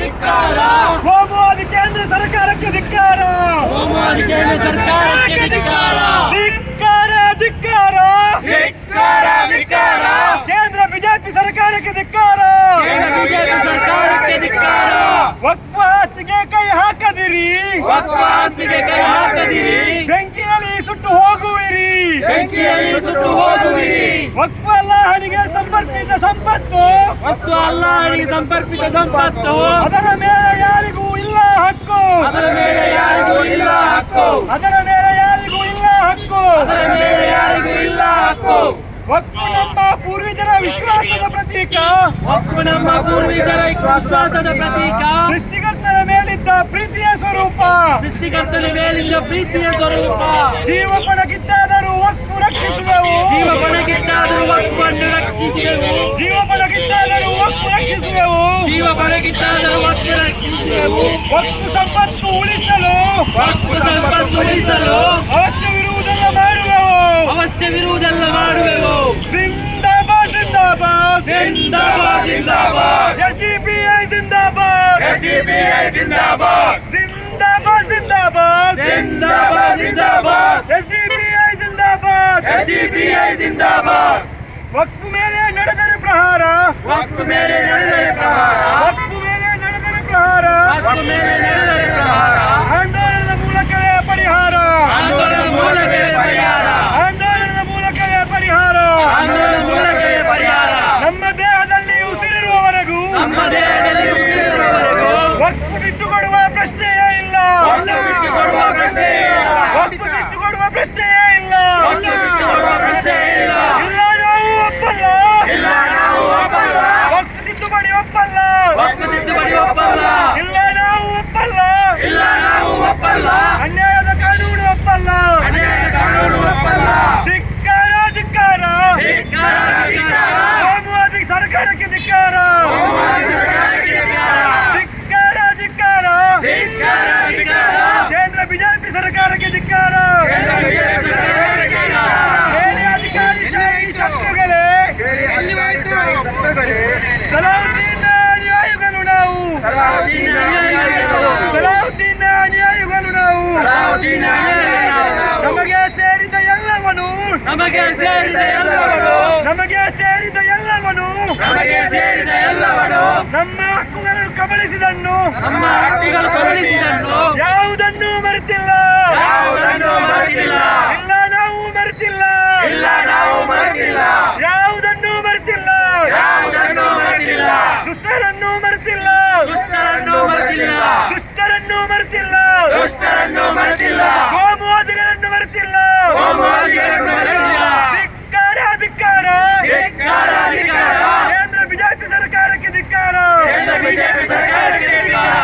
ಧಿಕ್ಕಾರ. ಕೋಮುವಾದಿ ಕೇಂದ್ರ ಸರ್ಕಾರಕ್ಕೆ ಧಿಕ್ಕಾರ. ಕೋಮುವಾದಿ ಕೇಂದ್ರ ಸರ್ಕಾರಕ್ಕೆ ಧಿಕ್ಕಾರ. ಧಿಕ್ಕಾರ ಧಿಕ್ಕಾರ. ಧಿಕ್ಕಾರ ಧಿಕ್ಕಾರ. ಕೇಂದ್ರ ಬಿಜೆಪಿ ಸರ್ಕಾರಕ್ಕೆ ಧಿಕ್ಕಾರ. ಕೇಂದ್ರ ಬಿಜೆಪಿ ಸರ್ಕಾರಕ್ಕೆ ಧಿಕ್ಕಾರ. ವಕ್ಫ ಆಸ್ತಿಗೆ ಕೈ ಹಾಕದಿರಿ. ವಕ್ಫ ಆಸ್ತಿಗೆ ಕೈ ಹಾಕದಿರಿ. ಬೆಂಕಿಯಲ್ಲಿ ಸುಟ್ಟು ಹೋಗುವಿರಿ. ಬೆಂಕಿಯಲ್ಲಿ ಸುಟ್ಟು ಹೋಗುವಿರಿ. ವಕ್ಫ ಅಲ್ಲಾಹನಿಗೆ ಸಂಪರ್ಕಿತ ವಸ್ತು ಅಲ್ಲಾಹನಿಗೆ ಸಂಪರ್ಕಿತ ಸಂಪತ್ತು. ಅದರ ಮೇಲೆ ಯಾರಿಗೂ ಇಲ್ಲ ಹಕ್ಕು. ಅದರ ಮೇಲೆ ಯಾರಿಗೂ ಇಲ್ಲ ಹಕ್ಕು. ಅದರ ಮೇಲೆ ಯಾರಿಗೂ ಇಲ್ಲ ಹಕ್ಕು. ಅದರ ಮೇಲೆ ಯಾರಿಗೂ ಇಲ್ಲ ಹಕ್ಕು. ಒಕ್ಕು ನಮ್ಮ ಪೂರ್ವಿಕರ ವಿಶ್ವಾಸದ ಪ್ರತೀಕ. ಒಕ್ಕು ನಮ್ಮ ಪೂರ್ವಿಕರ ವಿಶ್ವಾಸದ ಪ್ರತೀಕ. ಸೃಷ್ಟಿಕರ್ತನ ಮೇಲಿದ್ದ ಪ್ರೀತಿಯ ಸ್ವರೂಪ. ಸೃಷ್ಟಿಕರ್ತನ ಮೇಲಿದ್ದ ಪ್ರೀತಿಯ ಸ್ವರೂಪ. ಜೀವ ಪಣಕ್ಕಿಟ್ಟಾದರೂ ವಕ್ಫು ರಕ್ಷಿಸುವೆವು. ಜೀವ ಜೀವ ಪಣಕ್ಕಿಟ್ಟಾದರೂ ವಕ್ಫು ರಕ್ಷಿಸುವೆವು. ಜೀವ ಪಣಗಿಟ್ಟಾದರೂ ವಕ್ಫ ರಕ್ಷಿಸುವೆವು. ವಕ್ಫು ಸಂಪತ್ತು ಉಳಿಸಲು. ವಕ್ಫ ಸಂಪತ್ತು ಉಳಿಸಲು. ಅವಶ್ಯವಿರುವುದನ್ನು ಮಾಡುವೆವು ಅವಶ್ಯವಿರುವುದೆಲ್ಲ ಮಾಡುವೆವು ಜಿಂದಾಬಾದ್ ಜಿಂದಾಬಾದ್. ಜಿಂದಾಬಾದ್ ಜಿಂದಾಬಾದ್. ಎಸ್ ಡಿ ಪಿ ಐ ಜಿಂದಾಬಾದ್. SDPI ಜಿಂದಾಬಾದ್. ಜಿಂದಾಬಾದ್ ಜಿಂದಾಬಾದ್. ಜಿಂದಾಬಾದ್ ಜಿಂದಾಬಾದ್. ಎಸ್ ಡಿ ಪಿ ಐ ಜಿಂದಾಬಾದ್. SDPI ಜಿಂದಾಬಾದ್. ವಕ್ಫ್ ಮೇಲೆ ನಡೆದರೆ ಪ್ರಹಾರ. ವಕ್ಫ್ ಮೇಲೆ ನಡೆದರೆ ಪ್ರಹಾರ. ವಕ್ಫ್ ಮೇಲೆ ನಡೆದರೆ ಪ್ರಹಾರ. ವಕ್ಫ್ ಮೇಲೆ ನಡೆದರೆ ಪ್ರಹಾರ. ಆಂದೋಲನದ ಮೂಲಕವೇ ಪರಿಹಾರ. ಆಂದೋಲನದ ಮೂಲಕವೇ ಪರಿಹಾರ. ಆಂದೋಲನದ ಮೂಲಕವೇ ಪರಿಹಾರ. ಆಂದೋಲನದ ಮೂಲಕವೇ ಪರಿಹಾರ. ನಮ್ಮ ದೇಹದಲ್ಲಿ ಉಸಿರಿರುವವರೆಗೂ ನಮ್ಮ ದೇಹದಲ್ಲಿ ಉಸಿರಿರುವವರೆಗೂ ವಕ್ಫ್ ಬಿಟ್ಟುಕೊಡುವ ಪ್ರಶ್ನೆಯೇ ಇಲ್ಲ ವಕ್ಫ್ ಬಿಟ್ಟುಕೊಡುವ ಪ್ರಶ್ನೆಯೇ ಇಲ್ಲ. ವಕ್ಫ್ ಬಿಟ್ಟುಕೊಡುವ ಪ್ರಶ್ನೆಯೇ ಇಲ್ಲ ವಕ್ಫ್ ಬಿಟ್ಟುಕೊಡುವ ಪ್ರಶ್ನೆಯೇ ಇಲ್ಲ ಇಲ್ಲ ನಾವು ಒಪ್ಪಲ್ಲ ಇಲ್ಲ ನಾವು ಒಪ್ಪಲ್ಲ ವಕ್ಫ್ ತಿದ್ದುಪಡಿ ಒಪ್ಪಲ್ಲ ವಕ್ಫ್ ತಿದ್ದುಪಡಿ ಒಪ್ಪಲ್ಲ ಇಲ್ಲ ನಾವು ಒಪ್ಪಲ್ಲ ಇಲ್ಲ ನಾವು ಒಪ್ಪಲ್ಲ ಅನ್ಯಾಯದ ಕಾನೂನು ಒಪ್ಪಲ್ಲ ಅನ್ಯಾಯ ಕಾನೂನು ಒಪ್ಪಲ್ಲ ಧಿಕ್ಕಾರ ಧಿಕ್ಕಾರ ಧಿಕ್ಕಾರ, ಧಿಕ್ಕಾರ. ಕೋಮುವಾದಿ ಸರ್ಕಾರಕ್ಕೆ ಧಿಕ್ಕಾರ ಕೋಮುವಾದಿ ಸರ್ಕಾರಕ್ಕೆ ಧಿಕ್ಕಾರ. ಧಿಕ್ಕಾರ ಧಿಕ್ಕಾರ ಧಿಕ್ಕಾರ, ಧಿಕ್ಕಾರ. ಕೇಂದ್ರ ಬಿಜೆಪಿ ಸರ್ಕಾರಕ್ಕೆ ಧಿಕ್ಕಾರ ಕೇಂದ್ರ ಬಿಜೆಪಿ ಸರ್ಕಾರಕ್ಕೆ ಧಿಕ್ಕಾರ. ಹೇಳಿ ಅಧಿಕಾರಿ ಶಾಹಿ ಶತ್ರುಗಳೇ ಸಲಾವುದ್ದೀನ್ ಅನುಯಾಯಿಗಳು ನಾವು ಸಲಾವುದ್ದೀನ್ ಅನುಯಾಯಿಗಳು. ಸಲಾವುದ್ದೀನ್ ಅನುಯಾಯಿಗಳು ನಾವು ಸಲಾವುದ್ದೀನ್ ಅನುಯಾಯಿಗಳು ನಾವು. ನಮಗೆ ಸೇರಿದ ಎಲ್ಲವನು ನಮಗೆ ಸೇರಿದ ಎಲ್ಲವನು ನಮಗೆ ಸೇರಿದ ಎಲ್ಲವನು ನಮಗೆ ಸೇರಿದ ಎಲ್ಲವನು ನಮ್ಮ ಹಕ್ಕುಗಳನ್ನು ಕಬಳಿಸಿದನ್ನು ನಮ್ಮ ಹಕ್ಕುಗಳು ಕಬಳಿಸಿದನ್ನು ಯಾವುದನ್ನು ಮರೆತಿಲ್ಲ. ಯಾವುದನ್ನು ಮರೆತಿಲ್ಲ. ಇಲ್ಲ ನಾವು ಮರೆತಿಲ್ಲ. ಇಲ್ಲ ನಾವು ಮರೆತಿಲ್ಲ. ಯಾವುದನ್ನು ಮರೆತಿಲ್ಲ. ಯಾವುದನ್ನು ಮರೆತಿಲ್ಲ. ದುಷ್ಟರನ್ನು ಮರೆತಿಲ್ಲ. ದುಷ್ಟರನ್ನು ಮರೆತಿಲ್ಲ. ದುಷ್ಟರನ್ನು ಮರೆತಿಲ್ಲ. ದುಷ್ಟರನ್ನು ಮರೆತಿಲ್ಲ ಕೋಮುವಾದಿಗಳನ್ನು ಮರೆತಿಲ್ಲ ಕೋಮುವಾದಿಗಳನ್ನು ಮರೆತಿಲ್ಲ ಧಿಕ್ಕಾರ ಧಿಕ್ಕಾರ ಧಿಕ್ಕಾರ, ಧಿಕ್ಕಾರ. ಕೇಂದ್ರ ಬಿಜೆಪಿ ಸರ್ಕಾರಕ್ಕೆ ಧಿಕ್ಕಾರ ಕೇಂದ್ರ ಬಿಜೆಪಿ ಸರ್ಕಾರಕ್ಕೆ ಧಿಕ್ಕಾರ.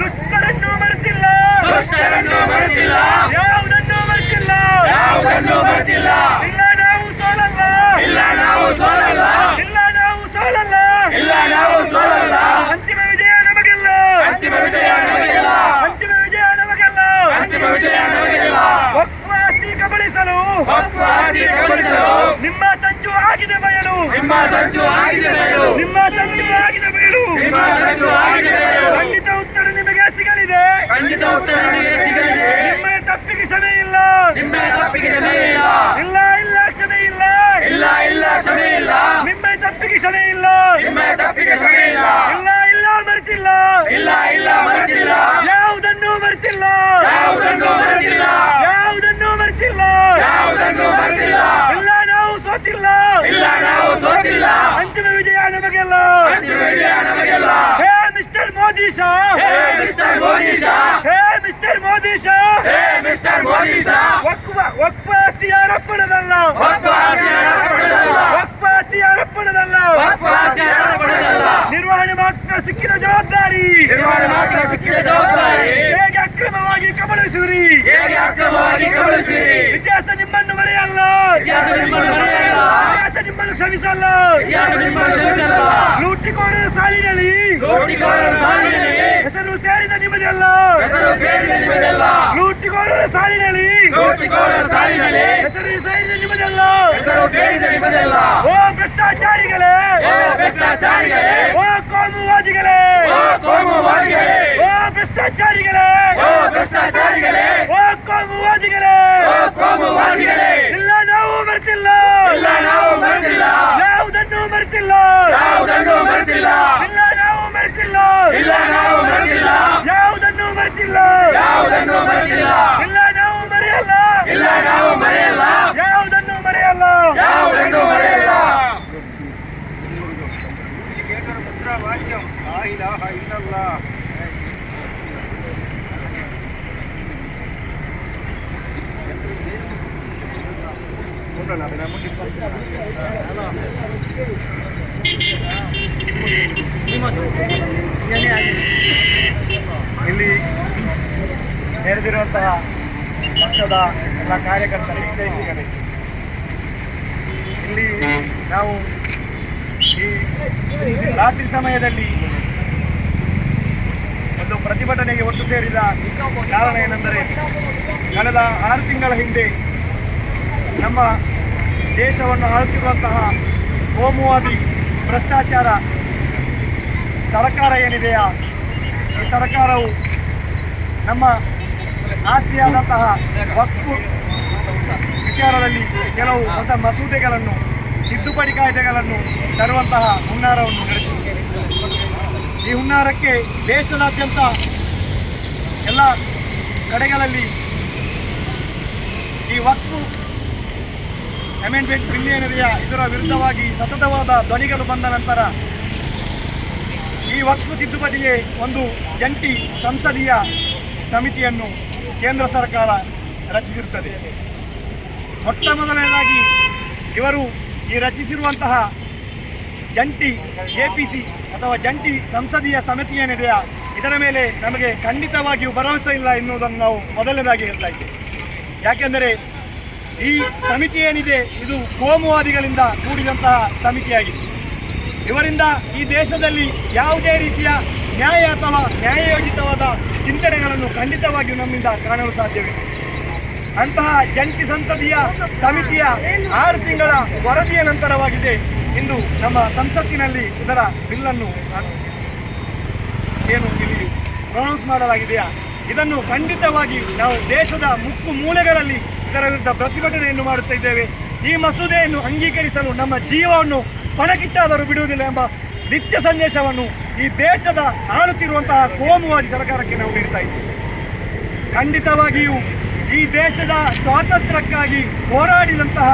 ದುಷ್ಟರನ್ನು ಮರೆತಿಲ್ಲ ದುಷ್ಟರನ್ನು ಮರೆತಿಲ್ಲ ಯಾವುದನ್ನು ಮರೆತಿಲ್ಲ ಯಾವುದನ್ನು ಮರೆತಿಲ್ಲ ಇಲ್ಲ ನಾವು ಸೋಲಲ್ಲ ಇಲ್ಲ ನಾವು ಸೋಲಲ್ಲ ಇಲ್ಲ ನಾವು ಸೋಲಲ್ಲ ಇಲ್ಲ ನಾವು ಸೋಲಲ್ಲ ಅಂತಿಮ ವಿಜಯ ನಮಗೆಲ್ಲ ಅಂತಿಮ ವಿಜಯ ನಮಗೆಲ್ಲ ಅಂತಿಮ ವಿಜಯ ನಮಗೆಲ್ಲ ಅಂತಿಮ ವಿಜಯ ನಮಗೆಲ್ಲ ವಕ್ಫ್ ಆಸ್ತಿ ಕಬಳಿಸಲು ವಕ್ಫ್ ಆಸ್ತಿ ನಿಮ್ಮ ಸಂಚು ಆಗಿದೆ ಬಯಲು. ನಿಮ್ಮ ಸಂಚು ಆಗಿದೆ ಬಯಲು. ನಿಮ್ಮ ಸಂಚು ಆಗಿದೆ ಬಯಲು. ನಿಮ್ಮ ಸಂಚು ಆಗಿದೆ ಬಯಲು. ಖಂಡಿತ ಉತ್ತರ ನಿಮಗೆ ಸಿಗಲಿದೆ. ಖಂಡಿತ ಉತ್ತರ ನಿಮಗೆ ಸಿಗಲಿದೆ. ನಿಮ್ಮ ತಪ್ಪಿಗೆ ಕ್ಷಮೆ ಇಲ್ಲ. ನಿಮ್ಮ ತಪ್ಪಿಗೆ ಕ್ಷಮೆ ಇಲ್ಲ. ಇಲ್ಲ ಇಲ್ಲ ಕ್ಷಮೆ ಇಲ್ಲ. ಇಲ್ಲ ಇಲ್ಲ ಕ್ಷಮೆ ಇಲ್ಲ. ನಿಮ್ಮ ತಪ್ಪಿಗೆ ಕ್ಷಮೆ ಇಲ್ಲ. ನಿಮ್ಮ ತಪ್ಪಿಗೆ ಕ್ಷಮೆ ಇಲ್ಲ. ಇಲ್ಲ ಇಲ್ಲ ಮರೆತಿಲ್ಲ. ಇಲ್ಲ ಇಲ್ಲ ಮರೆತಿಲ್ಲ. ಯಾವುದನ್ನು ಮರೆತಿಲ್ಲ. ಯಾವುದನ್ನು ಮರೆತಿಲ್ಲ ಯಾವುದನ್ನು ಮರೆತಿಲ್ಲ ಯಾವುದನ್ನು ಮರೆತಿಲ್ಲ ಇಲ್ಲ ನಾವು ಸೋತಿಲ್ಲ ಇಲ್ಲ ನಾವು ಸೋತಿಲ್ಲ ಅಂತಿಮ ವಿಜಯ ನಮಗೆಲ್ಲ ಅಂತಿಮ ವಿಜಯ ನಮಗೆಲ್ಲ ಹೇ ಮಿಸ್ಟರ್ ಮೋದಿ ಶಾ. ಹೇ ಮಿಸ್ಟರ್ ಮೋದಿ ಶಾ. ಹೇ ಮಿಸ್ಟರ್ ಮೋದಿ ಶಾ. ಹೇ ಮಿಸ್ಟರ್ ಮೋದಿ ಶಾ. ವಕ್ಫ ವಕ್ಫ ಆಸ್ತಿ ಯಾರಪ್ಪಣದಲ್ಲ ವಕ್ಫ್ ಆಸ್ತಿ ಯಾರಪ್ಪಣದಲ್ಲ ವಕ್ಫ ಆಸ್ತಿ ಯಾರಪ್ಪನದಲ್ಲ ವಕ್ಫ್ ಆಸ್ತಿ ಯಾರಪ್ಪನದಲ್ಲ. ನಿರ್ವಹಣೆ ಮಾತ್ರ ಸಿಕ್ಕಿದ ಜವಾಬ್ದಾರಿ. ನಿರ್ವಹಣೆ ಮಾತ್ರ ಸಿಕ್ಕಿದ ಜವಾಬ್ದಾರಿ. ಹೇಗೆ ಅಕ್ರಮವಾಗಿ ಕಬಳಿಸುವಿರಿ? ಹೇಗೆ ಅಕ್ರಮವಾಗಿ ಕಬಳಿಸಿರಿ ಇತಿಹಾಸ ನಿಮ್ಮನ್ನು ಮರೆಯಲ್ಲ. ಇತಿಹಾಸ ನಿಮ್ಮನ್ನು ಮರೆಯಲ್ಲ. ಇತಿಹಾಸ ನಿಮ್ಮನ್ನು ಕ್ಷಮಿಸಲ್ಲ. ಇತಿಹಾಸ ನಿಮ್ಮನ್ನು ಕ್ಷಮಿಸಲ್ಲ. ಲೂಟಿಕೋರರ ಸಾಲಿನಲ್ಲಿ ಲೂಟಿಕೋರರ ಸಾಲಿನಲ್ಲಿ ಹೆಸರು ಸೇರಿದ ನಿಮ್ಮದಲ್ಲ ಹೆಸರು ಸೇರಿದ ನಿಮ್ಮದೆಲ್ಲ ಲೂಟಿಕೋರರ ಸಾಲಿನಲ್ಲಿ ಲೂಟಿಕೋರರ ಸಾಲಿನಲ್ಲಿ ಹೆಸರು ಸೇರಿದ ನಿಮ್ಮದಲ್ಲ ಹೆಸರು ಸೇರಿದ ನಿಮ್ಮದೆಲ್ಲ ಓ ಭ್ರಷ್ಟಾಚಾರಿಗಳೇ. ಓ ಭ್ರಷ್ಟಾಚಾರಿಗಳೇ. ಓ ಕೋಮುವಾದಿಗಳೇ. ಓ ಕೋಮುವಾದಿಗಳೇ. ಭ್ರಷ್ಟಾಚಾರಿಗಳೇ. ಓ ಭ್ರಷ್ಟಾಚಾರಿಗಳೇ. ಓ ಕೋಮುವಾದಿಗಳೇ. ಓ ಕೋಮುವಾದಿಗಳೇ. ಇಲ್ಲ ನಾವು ಬರ್ತಿಲ್ಲ ಇಲ್ಲ ನಾವು ಬರ್ತಿಲ್ಲ ಯಾವುದನ್ನು ಬರ್ತಿಲ್ಲ ಯಾವುದನ್ನು ಮರೆತಿಲ್ಲ ಇಲ್ಲ ನಾವು ಮರೆತಿಲ್ಲ ಇಲ್ಲ ನಾವು ಮರೆತಿಲ್ಲ ಯಾವುದನ್ನು ಮರೆತಿಲ್ಲ ಯಾವುದನ್ನು ಮರೆತಿಲ್ಲ ಇಲ್ಲ ನಾವು ಮರೆಯಲ್ಲ ಇಲ್ಲ ನಾವು ಮರೆಯಲ್ಲ ಯಾವುದನ್ನು ಮರೆಯಲ್ಲ ಯಾವುದನ್ನು ಮರೆಯಲ್ಲ ಇಲ್ಲಿ ನೆರೆದಿರುವಂತಹ ಪಕ್ಷದ ಎಲ್ಲ ಕಾರ್ಯಕರ್ತರು ಹಿತೈಷಿಗಳೇ ಇಲ್ಲಿ ನಾವು ರಾತ್ರಿ ಸಮಯದಲ್ಲಿ ಒಂದು ಪ್ರತಿಭಟನೆಗೆ ಒಟ್ಟು ಸೇರಿದ ಕಾರಣ ಏನೆಂದರೆ ಕಳೆದ ಆರು ತಿಂಗಳ ಹಿಂದೆ ನಮ್ಮ ದೇಶವನ್ನು ಆಳುತ್ತಿರುವಂತಹ ಕೋಮುವಾದಿ ಭ್ರಷ್ಟಾಚಾರ ಸರ್ಕಾರ ಏನಿದೆಯಾ, ಈ ಸರ್ಕಾರವು ನಮ್ಮ ಆಸೆಯಾದಂತಹ ಹಕ್ಕು ವಿಚಾರದಲ್ಲಿ ಕೆಲವು ಹೊಸ ಮಸೂದೆಗಳನ್ನು ತಿದ್ದುಪಡಿ ಕಾಯ್ದೆಗಳನ್ನು ತರುವಂತಹ ಹುನ್ನಾರವನ್ನು ನಡೆಸಿದ್ದೇವೆ ಈ ಹುನ್ನಾರಕ್ಕೆ ದೇಶದಾದ್ಯಂತ ಎಲ್ಲ ಕಡೆಗಳಲ್ಲಿ ಈ ವಕ್ಫು ಅಮೆಂಡ್ಮೆಂಟ್ ಬಿಲ್ ಏನಿದೆಯ ಇದರ ವಿರುದ್ಧವಾಗಿ ಸತತವಾದ ಧ್ವನಿಗಳು ಬಂದ ನಂತರ ಈ ವಕ್ಫು ತಿದ್ದುಪಡಿಗೆ ಒಂದು ಜಂಟಿ ಸಂಸದೀಯ ಸಮಿತಿಯನ್ನು ಕೇಂದ್ರ ಸರ್ಕಾರ ರಚಿಸಿರುತ್ತದೆ. ಮೊಟ್ಟ ಮೊದಲನೇದಾಗಿ ಇವರು ಈ ರಚಿಸಿರುವಂತಹ ಜಂಟಿ ಎಪಿಸಿ ಅಥವಾ ಜಂಟಿ ಸಂಸದೀಯ ಸಮಿತಿ ಏನಿದೆಯಾ ಇದರ ಮೇಲೆ ನಮಗೆ ಖಂಡಿತವಾಗಿಯೂ ಭರವಸೆ ಇಲ್ಲ ಎನ್ನುವುದನ್ನು ನಾವು ಮೊದಲನೇದಾಗಿ ಹೇಳ್ತಾ ಇದ್ದೇವೆ. ಯಾಕೆಂದರೆ ಈ ಸಮಿತಿ ಏನಿದೆ, ಇದು ಕೋಮುವಾದಿಗಳಿಂದ ಕೂಡಿದಂತಹ ಸಮಿತಿಯಾಗಿದೆ. ಇವರಿಂದ ಈ ದೇಶದಲ್ಲಿ ಯಾವುದೇ ರೀತಿಯ ನ್ಯಾಯ ಅಥವಾ ನ್ಯಾಯಯೋಜಿತವಾದ ಚಿಂತನೆಗಳನ್ನು ಖಂಡಿತವಾಗಿಯೂ ನಮ್ಮಿಂದ ಕಾಣಲು ಸಾಧ್ಯವಿಲ್ಲ. ಅಂತಹ ಜಂಟಿ ಸಂಸದೀಯ ಸಮಿತಿಯ ಆರು ತಿಂಗಳ ವರದಿಯ ನಂತರವಾಗಿದೆ ಇಂದು ನಮ್ಮ ಸಂಸತ್ತಿನಲ್ಲಿ ಇದರ ಬಿಲ್ಲನ್ನು ಏನು ಇಲ್ಲಿ ಪ್ರೊನೌನ್ಸ್ ಮಾಡಲಾಗಿದೆಯಾ? ಇದನ್ನು ಖಂಡಿತವಾಗಿ ನಾವು ದೇಶದ ಮುಕ್ಕು ಮೂಲೆಗಳಲ್ಲಿ ಇದರ ವಿರುದ್ಧ ಪ್ರತಿಭಟನೆಯನ್ನು ಮಾಡುತ್ತಾ ಇದ್ದೇವೆ. ಈ ಮಸೂದೆಯನ್ನು ಅಂಗೀಕರಿಸಲು ನಮ್ಮ ಜೀವವನ್ನು ಪಣಕಿಟ್ಟಾದರೂ ಬಿಡುವುದಿಲ್ಲ ಎಂಬ ನಿತ್ಯ ಸಂದೇಶವನ್ನು ಈ ದೇಶದ ಆಳುತ್ತಿರುವಂತಹ ಕೋಮುವಾದಿ ಸರ್ಕಾರಕ್ಕೆ ನಾವು ನೀಡ್ತಾ ಇದ್ದೇವೆ. ಖಂಡಿತವಾಗಿಯೂ ಈ ದೇಶದ ಸ್ವಾತಂತ್ರ್ಯಕ್ಕಾಗಿ ಹೋರಾಡಿದಂತಹ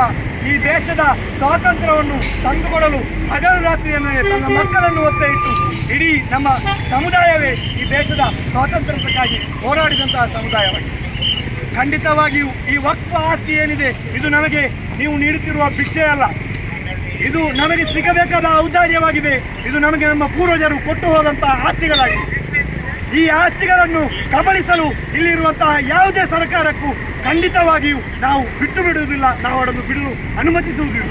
ಈ ದೇಶದ ಸ್ವಾತಂತ್ರ್ಯವನ್ನು ತಂದುಕೊಡಲು ಹಗಲು ರಾತ್ರಿಯನ್ನು ತನ್ನ ಮಕ್ಕಳನ್ನು ಒತ್ತೆ ಇಟ್ಟು ಇಡೀ ನಮ್ಮ ಸಮುದಾಯವೇ ಈ ದೇಶದ ಸ್ವಾತಂತ್ರ್ಯಕ್ಕಾಗಿ ಹೋರಾಡಿದಂತಹ ಸಮುದಾಯವಾಗಿದೆ. ಖಂಡಿತವಾಗಿಯೂ ಈ ವಕ್ಫ ಆಸ್ತಿ ಏನಿದೆ, ಇದು ನಮಗೆ ನೀವು ನೀಡುತ್ತಿರುವ ಭಿಕ್ಷೆ ಅಲ್ಲ. ಇದು ನಮಗೆ ಸಿಗಬೇಕಾದ ಔದಾರ್ಯವಾಗಿದೆ. ಇದು ನಮಗೆ ನಮ್ಮ ಪೂರ್ವಜರು ಕೊಟ್ಟು ಹೋದಂತಹ ಆಸ್ತಿಗಳಾಗಿದೆ ಈ ಆಸ್ತಿಗಳನ್ನು ಕಬಳಿಸಲು ಇಲ್ಲಿರುವಂತಹ ಯಾವುದೇ ಸರ್ಕಾರಕ್ಕೂ ಖಂಡಿತವಾಗಿಯೂ ನಾವು ಬಿಟ್ಟು ಬಿಡುವುದಿಲ್ಲ. ನಾವು ಅದನ್ನು ಬಿಡಲು ಅನುಮತಿಸುವುದಿಲ್ಲ.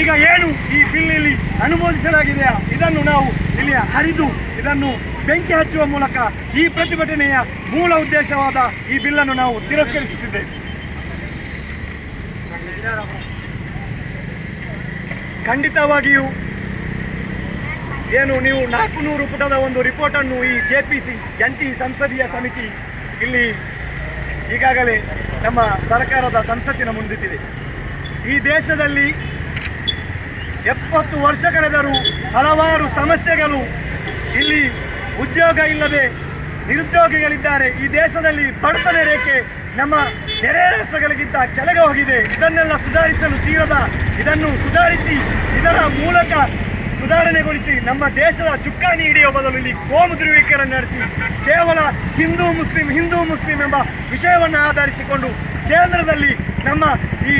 ಈಗ ಏನು ಈ ಬಿಲ್ ಇಲ್ಲಿ ಅನುಮೋದಿಸಲಾಗಿದೆಯಾ ಇದನ್ನು ನಾವು ಇಲ್ಲಿ ಹರಿದು ಇದನ್ನು ಬೆಂಕಿ ಹಚ್ಚುವ ಮೂಲಕ ಈ ಪ್ರತಿಭಟನೆಯ ಮೂಲ ಉದ್ದೇಶವಾದ ಈ ಬಿಲ್ಲನ್ನು ನಾವು ತಿರಸ್ಕರಿಸುತ್ತಿದ್ದೇವೆ. ಖಂಡಿತವಾಗಿಯೂ ಏನು ನೀವು ನಾಲ್ಕು ನೂರು ಪುಟದ ಒಂದು ರಿಪೋರ್ಟನ್ನು ಈ ಜೆ ಪಿ ಸಿ ಜಂಟಿ ಸಂಸದೀಯ ಸಮಿತಿ ಇಲ್ಲಿ ಈಗಾಗಲೇ ನಮ್ಮ ಸರ್ಕಾರದ ಸಂಸತ್ತಿನ ಮುಂದಿಟ್ಟಿದೆ. ಈ ದೇಶದಲ್ಲಿ ಎಪ್ಪತ್ತು ವರ್ಷ ಕಳೆದರೂ ಹಲವಾರು ಸಮಸ್ಯೆಗಳು ಇಲ್ಲಿ ಉದ್ಯೋಗ ಇಲ್ಲದೆ ನಿರುದ್ಯೋಗಿಗಳಿದ್ದಾರೆ. ಈ ದೇಶದಲ್ಲಿ ಬಡತನ ರೇಖೆ ನಮ್ಮ ನೆರೆ ರಾಷ್ಟ್ರಗಳಿಗಿಂತ ಕೆಳಗೆ ಹೋಗಿದೆ. ಇದನ್ನೆಲ್ಲ ಸುಧಾರಿಸಲು ತೀರದ ಇದನ್ನು ಸುಧಾರಿಸಿ ಇದರ ಮೂಲಕ ಸುಧಾರಣೆಗೊಳಿಸಿ ನಮ್ಮ ದೇಶದ ಚುಕ್ಕಾಣಿ ಹಿಡಿಯುವ ಬದಲು ಇಲ್ಲಿ ಧ್ರುವೀಕರಣ ನಡೆಸಿ ಕೇವಲ ಹಿಂದೂ ಮುಸ್ಲಿಂ ಹಿಂದೂ ಮುಸ್ಲಿಂ ಎಂಬ ವಿಷಯವನ್ನು ಆಧರಿಸಿಕೊಂಡು ಕೇಂದ್ರದಲ್ಲಿ ನಮ್ಮ ಈ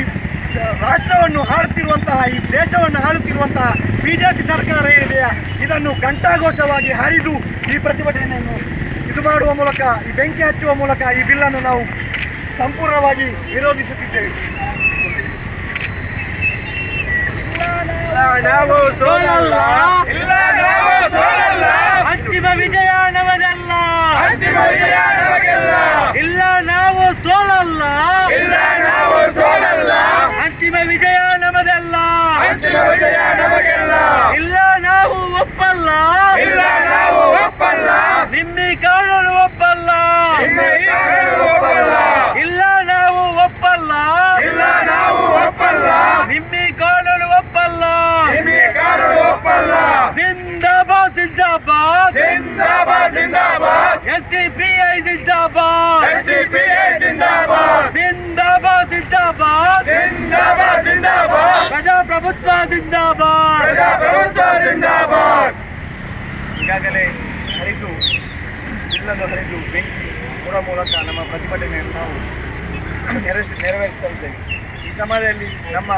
ರಾಷ್ಟ್ರವನ್ನು ಹಾಡುತ್ತಿರುವಂತಹ ಈ ದೇಶವನ್ನು ಆಳುತ್ತಿರುವಂತಹ ಬಿಜೆಪಿ ಸರ್ಕಾರ ಏನಿದೆಯಾ, ಇದನ್ನು ಘಂಟಾಘೋಷವಾಗಿ ಹರಿದು ಈ ಪ್ರತಿಭಟನೆಯನ್ನು ಇದು ಮಾಡುವ ಮೂಲಕ, ಈ ಬೆಂಕಿ ಹಚ್ಚುವ ಮೂಲಕ ಈ ಬಿಲ್ಲನ್ನು ನಾವು ಸಂಪೂರ್ಣವಾಗಿ ವಿರೋಧಿಸುತ್ತಿದ್ದೇವೆ. ನಾವು ಸೋಲಲ್ಲ. ಇಲ್ಲ ನಾವು ಸೋಲಲ್ಲ ಅಂತಿಮ ವಿಜಯ ಅಂತಿಮ ವಿಜಯ ಇಲ್ಲ ನಾವು ಸೋಲಲ್ಲ. ಇಲ್ಲ ನಾವು ಸೋಲಲ್ಲ ಅಂತಿಮ ವಿಜಯ ನಮದಲ್ಲ ಅಂತಿಮ ವಿಜಯ ಇಲ್ಲ ನಾವು ಒಪ್ಪಲ್ಲ. ಇಲ್ಲ ಜಿಂದಾಬಾದ್! ಪ್ರಜಾಪ್ರಭುತ್ವ ಜಿಂದಾಬಾದ್! ಈಗಾಗಲೇ ಹರಿದು ಇಲ್ಲದ ಹರಿದು ಬೆಂಕಿ ಕೊಡುವ ಮೂಲಕ ನಮ್ಮ ಪ್ರತಿಭಟನೆಯನ್ನು ನಾವು ನೆರವೇರಿಸಿ ನೆರವೇರಿಸಲಿದ್ದೇವೆ ಈ ಸಮಯದಲ್ಲಿ ನಮ್ಮ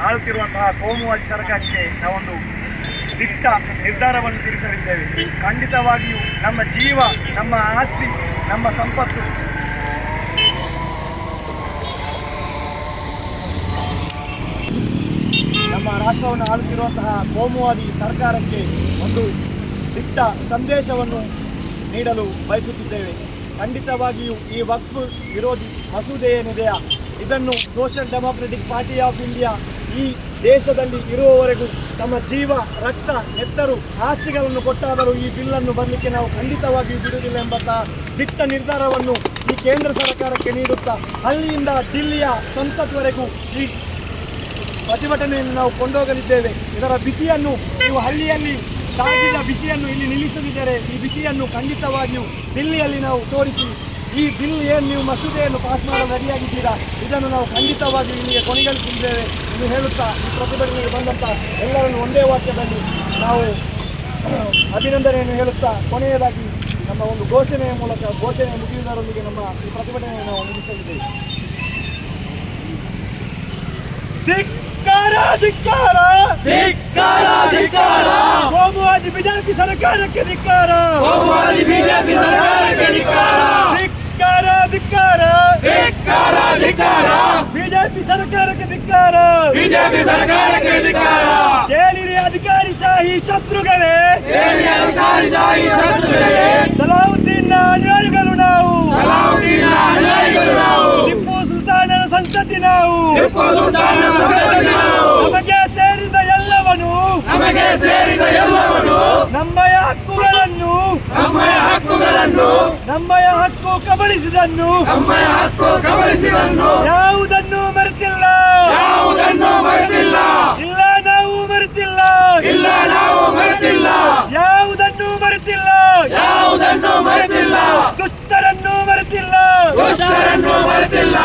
ಆಳುತ್ತಿರುವಂತಹ ಕೋಮುವಾದಿ ಸರ್ಕಾರಕ್ಕೆ ನಾವೊಂದು ದಿಟ್ಟ ನಿರ್ಧಾರವನ್ನು ತಿಳಿಸಲಿದ್ದೇವೆ. ಖಂಡಿತವಾಗಿಯೂ ನಮ್ಮ ಜೀವ ನಮ್ಮ ಆಸ್ತಿ ನಮ್ಮ ಸಂಪತ್ತು ನಮ್ಮ ರಾಷ್ಟ್ರವನ್ನು ಆಳುತ್ತಿರುವಂತಹ ಕೋಮುವಾದಿ ಸರ್ಕಾರಕ್ಕೆ ಒಂದು ದಿಟ್ಟ ಸಂದೇಶವನ್ನು ನೀಡಲು ಬಯಸುತ್ತಿದ್ದೇವೆ. ಖಂಡಿತವಾಗಿಯೂ ಈ ವಕ್ಫ್ ವಿರೋಧಿ ಮಸೂದೆ ಏನಿದೆಯಾ ಇದನ್ನು social democratic party of India ಈ ದೇಶದಲ್ಲಿ ಇರುವವರೆಗೂ ನಮ್ಮ ಜೀವ, ರಕ್ತ ನೆತ್ತರು ಆಸ್ತಿಗಳನ್ನು ಕೊಟ್ಟಾದರೂ ಈ ಬಿಲ್ಲನ್ನು ಬರಲಿಕ್ಕೆ ನಾವು ಖಂಡಿತವಾಗಿಯೂ ಬಿಡುವುದಿಲ್ಲ ಎಂಬಂತಹ ದಿಟ್ಟ ನಿರ್ಧಾರವನ್ನು ಈ ಕೇಂದ್ರ ಸರ್ಕಾರಕ್ಕೆ ನೀಡುತ್ತಾ ಹಳ್ಳಿಯಿಂದ ದಿಲ್ಲಿಯ ಸಂಸತ್ವರೆಗೂ ಈ ಪ್ರತಿಭಟನೆಯನ್ನು ನಾವು ಕೊಂಡೋಗಲಿದ್ದೇವೆ. ಇದರ ಬಿಸಿಯನ್ನು ನೀವು ಹಳ್ಳಿಯಲ್ಲಿ ತಾಗಿದ ಬಿಸಿಯನ್ನು ಇಲ್ಲಿ ನಿಲ್ಲಿಸದಿದ್ದರೆ ಈ ಬಿಸಿಯನ್ನು ಖಂಡಿತವಾಗಿಯೂ ದಿಲ್ಲಿಯಲ್ಲಿ ನಾವು ತೋರಿಸಿ, ಈ ಬಿಲ್ ಏನು ನೀವು ಮಸೂದೆಯನ್ನು ಪಾಸ್ ಮಾಡಲು ರೆಡಿಯಾಗಿದ್ದೀರಾ ಇದನ್ನು ನಾವು ಖಂಡಿತವಾಗಿಯೂ ಇಲ್ಲಿಗೆ ಕೊನೆಗೊಳಿಸಿದ್ದೇವೆ ಎಂದು ಹೇಳುತ್ತಾ ಈ ಪ್ರತಿಭಟನೆಗೆ ಬಂದಂಥ ಎಲ್ಲರನ್ನು ಒಂದೇ ವಾಕ್ಯದಲ್ಲಿ ನಾವು ಅಭಿನಂದನೆಯನ್ನು ಹೇಳುತ್ತಾ ಕೊನೆಯದಾಗಿ ನಮ್ಮ ಒಂದು ಘೋಷಣೆಯ ಮೂಲಕ ಘೋಷಣೆ ಮುಗಿಯುವುದರೊಂದಿಗೆ ನಮ್ಮ ಈ ಪ್ರತಿಭಟನೆಯನ್ನು ನಾವು ಮುಗಿಸಲಿದ್ದೇವೆ ಧಿಕ್ಕಾರ! ಧಿಕ್ಕಾರ ಧಿಕ್ಕಾರ! ಧಿಕ್ಕಾರ ಕೋಮುವಾದಿ ಬಿಜೆಪಿ ಸರ್ಕಾರಕ್ಕೆ ಧಿಕ್ಕಾರ! ಕೋಮುವಾದಿ ಬಿಜೆಪಿ ಸರ್ಕಾರಕ್ಕೆ ಧಿಕ್ಕಾರ! ಧಿಕ್ಕಾರ ಧಿಕ್ಕಾರ! ಧಿಕ್ಕಾರ ಧಿಕ್ಕಾರ! ಬಿಜೆಪಿ ಸರ್ಕಾರಕ್ಕೆ ಧಿಕ್ಕಾರ! ಬಿಜೆಪಿ ಸರ್ಕಾರಕ್ಕೆ ಧಿಕ್ಕಾರ! ಕೇಳಿರಿ ಅಧಿಕಾರಿ ಶಾಹಿ ಶತ್ರುಗಳೇ! ಕೇಳಿರಿ ಅಧಿಕಾರಿ ಶಾಹಿ ಶತ್ರುಗಳೇ! ನಮಗೆ ಸೇರಿದ ಎಲ್ಲವನು ನಮಗೆ ಸೇರಿದ ಎಲ್ಲವನು ನಮ್ಮಯ ಹಕ್ಕುಗಳನ್ನು ನಮ್ಮಯ ಹಕ್ಕುಗಳನ್ನು ನಮ್ಮಯ ಹಕ್ಕು ಕಬಳಿಸಿದನ್ನು ನಮ್ಮಯ ಹಕ್ಕು ಕಬಳಿಸಿದನ್ನು ಯಾವುದನ್ನು ಮರೆತಿಲ್ಲ. ಯಾವುದನ್ನು ಮರೆತಿಲ್ಲ. ಇಲ್ಲ ನಾವು ಮರೆತಿಲ್ಲ. ಇಲ್ಲ ನಾವು ಮರೆತಿಲ್ಲ. ಯಾವುದನ್ನು ಮರೆತಿಲ್ಲ. ಯಾವುದನ್ನು ಮರೆತಿಲ್ಲ. ದುಷ್ಟರನ್ನು ಮರೆತಿಲ್ಲ. ದುಷ್ಟರನ್ನು ಮರೆತಿಲ್ಲ.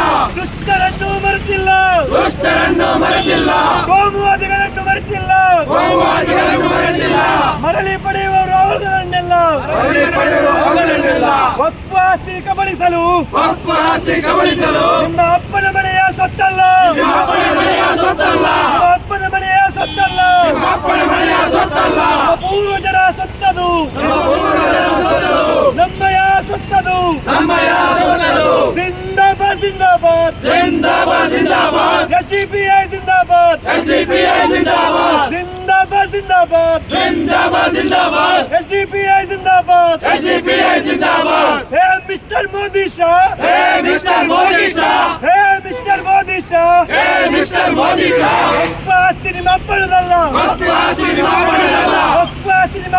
ದುಷ್ಟರನ್ನು ಮರೆತಿಲ್ಲ. ಕೋಮುವಾದಿಗಳನ್ನು ಮರೆತಿಲ್ಲ. ಕೋಮುವಾದಿಗಳನ್ನು ಮರೆತಿಲ್ಲ. ಮರಳಿ ಪಡೆಯುವವರು ಅವರುಗಳನ್ನೆಲ್ಲ ಮರಳಿ ಪಡೆಯುವ ಅವುಗಳನ್ನೆಲ್ಲ ವಕ್ಫ್ ಆಸ್ತಿ ಕಬಳಿಸಲು. ವಕ್ಫ್ ಆಸ್ತಿ ಗಮನಿಸಲು ನಿಮ್ಮ ಅಪ್ಪನ ಮನೆಯ ಸೊತ್ತಲ್ಲ. ನಿಮ್ಮ ಅಪ್ಪನ ಮನೆಯ ಸೊತ್ತಲ್ಲ ನಿಮ್ಮ ಅಪ್ಪನ ಮನೆಯ ಸೊತ್ತಲ್ಲ ನಿಮ್ಮ ಅಪ್ಪನ ಮನೆಯ ಸೊತ್ತಲ್ಲ ನಮ್ಮ ಪೂರ್ವಜರ ಸೊತ್ತದು ನಮ್ಮ ಪೂರ್ವಜರ ಸೊತ್ತದು ನಮ್ಮಯ ಸೊತ್ತದು ನಮ್ಮಯ ಸೊತ್ತದು ಜಿಂದಾಬಾದ್ ಜಿಂದಾಬಾದ್ ಜಿಂದಾಬಾದ್ ಜಿಂದಾಬಾದ್ ಎಸ್ ಡಿ ಪಿ ಐ ಜಿಂದಾಬಾದ್ ಎಸ್ ಡಿ ಪಿ ಐ ಜಿಂದಾಬಾದ್ ಜಿಂದಾಬಾದ್ ಜಿಂದಾಬಾದ್ ಜಿಂದಾಬಾದ್ ಜಿಂದಾಬಾದ್ ಎಸ್ ಡಿ ಪಿ ಐ ಜಿಂದಾಬಾದ್ ಎಸ್ ಡಿ ಪಿ ಒಪ್ಪ ಆಸ್ತಿ ನಿಮ್ಮ ಅಪ್ಪನದಲ್ಲ ವಕ್ಫ್ ಆಸ್ತಿ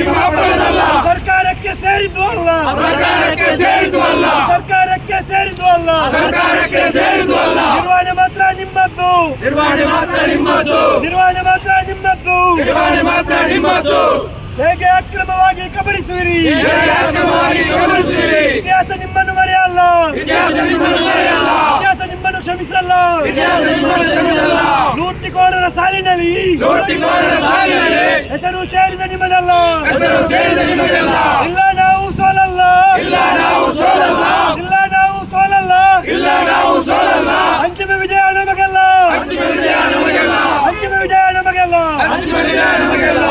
ನಿಮ್ಮ ಅಪ್ಪನದಲ್ಲ ಸರ್ಕಾರಕ್ಕೆ ಸೇರಿದ್ದು ಅಲ್ಲ ಸರ್ಕಾರಕ್ಕೆ ಸೇರಿದ್ದು ಅಲ್ಲ ಸರ್ಕಾರಕ್ಕೆ ಸೇರಿದ್ದು ಅಲ್ಲ ನಿರ್ವಹಣೆ ಮಾತ್ರ ನಿಮ್ಮದ್ದು ನಿರ್ವಹಣೆ ಮಾತ್ರ ನಿಮ್ಮದು ನಿರ್ವಹಣೆ ಮಾತ್ರ ನಿಮ್ಮದ್ದು ಕ್ಷಮಿಸಲ್ಲ. ಲೂಟಿಕೋರರ ಸಾಲಿನಲ್ಲಿ. ಹೆಸರು ಸೇರಿದ ನಿಮ್ಮದಲ್ಲ. ಇಲ್ಲ ನಾವು ಸೋಲಲ್ಲ. ಇಲ್ಲ ನಾವು ಸೋಲಲ್ಲ. ಇಲ್ಲ ನಾವು ಸೋಲಲ್ಲ. ಇಲ್ಲ ನಾವು ಸೋಲಲ್ಲ. ಅಂತಿಮ ವಿಜಯ ನಮಗೆಲ್ಲ. ಅಂತಿಮ ವಿಜಯ ನಮಗೆಲ್ಲ. ಅಂತಿಮ ವಿಜಯ ನಮಗೆಲ್ಲ. ಅಂತಿಮ ವಿಜಯ ನಮಗೆಲ್ಲ.